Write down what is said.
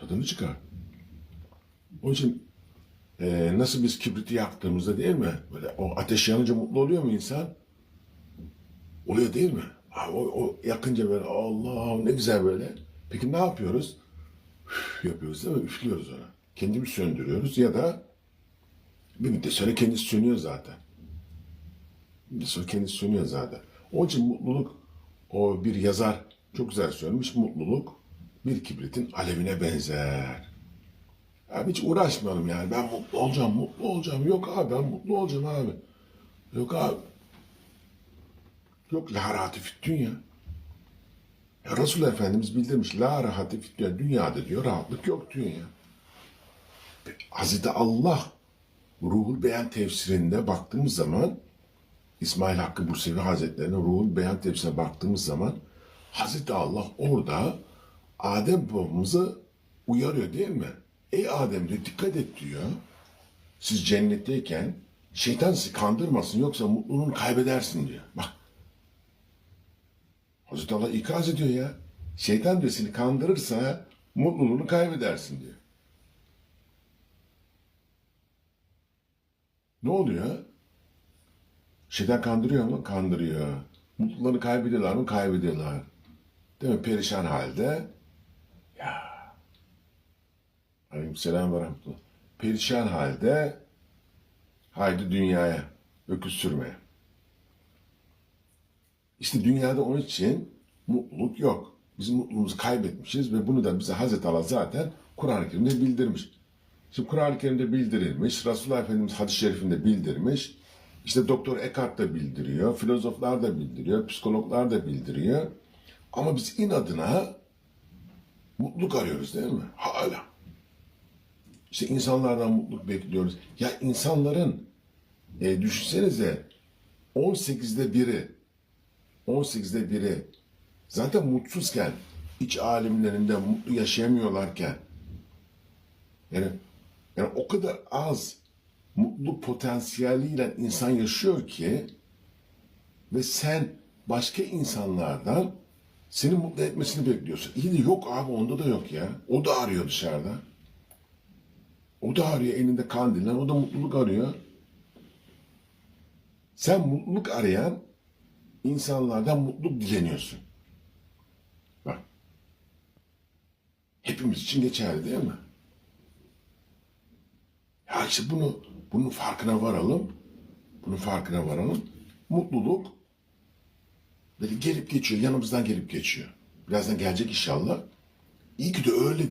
Tadını çıkar. Onun için e, nasıl biz kibriti yaktığımızda değil mi? Böyle o ateş yanınca mutlu oluyor mu insan? Oluyor değil mi? Ha, o, o yakınca böyle Allah ne güzel böyle. Peki ne yapıyoruz? Üf yapıyoruz değil mi? Üflüyoruz ona. Kendimiz söndürüyoruz ya da bir müddet sonra kendisi sönüyor zaten. Bir müddet sonra kendisi sönüyor zaten. Onun için mutluluk o bir yazar çok güzel söylemiş. Mutluluk bir kibritin alevine benzer. Abi hiç uğraşmayalım yani. Ben mutlu olacağım, mutlu olacağım. Yok abi ben mutlu olacağım abi. Yok abi. Yok la rahati fit dünya. Ya Resul Efendimiz bildirmiş. La rahati fit dünya. Dünyada diyor rahatlık yok diyor ya. Hazreti Allah Ruhul Beyan tefsirinde baktığımız zaman İsmail Hakkı Bursevi Hazretleri'ne Ruhul Beyan tefsirine baktığımız zaman Hazreti Allah orada Adem babamızı uyarıyor değil mi? Ey Adem diyor dikkat et diyor. Siz cennetteyken şeytan sizi kandırmasın yoksa mutluluğunu kaybedersin diyor. Bak. Hazreti Allah ikaz ediyor ya. Şeytan diyor seni kandırırsa mutluluğunu kaybedersin diyor. Ne oluyor? Şeytan kandırıyor mu? Kandırıyor. Mutluluğunu kaybediyorlar mı? Kaybediyorlar. Değil mi? Perişan halde. Ya. Aleykümselam ve rahmetullah. Perişan halde haydi dünyaya öküz sürmeye. İşte dünyada onun için mutluluk yok. Biz mutluluğumuzu kaybetmişiz ve bunu da bize Hazreti Allah zaten Kur'an-ı Kerim'de bildirmiş. Şimdi Kur'an-ı Kerim'de bildirilmiş, Resulullah Efendimiz hadis-i şerifinde bildirmiş, işte Doktor Eckhart da bildiriyor, filozoflar da bildiriyor, psikologlar da bildiriyor. Ama biz inadına mutluluk arıyoruz değil mi? Hala. İşte insanlardan mutluluk bekliyoruz. Ya insanların e, düşünsenize 18'de biri 18'de biri zaten mutsuzken iç alimlerinde mutlu yaşayamıyorlarken yani, yani o kadar az mutlu potansiyeliyle insan yaşıyor ki ve sen başka insanlardan seni mutlu etmesini bekliyorsun. İyi de yok abi onda da yok ya. O da arıyor dışarıda. O da arıyor elinde kandiller. O da mutluluk arıyor. Sen mutluluk arayan insanlardan mutluluk dileniyorsun. Bak. Hepimiz için geçerli değil mi? Ya işte bunu bunun farkına varalım. Bunun farkına varalım. Mutluluk böyle gelip geçiyor. Yanımızdan gelip geçiyor. Birazdan gelecek inşallah. İyi ki de öyle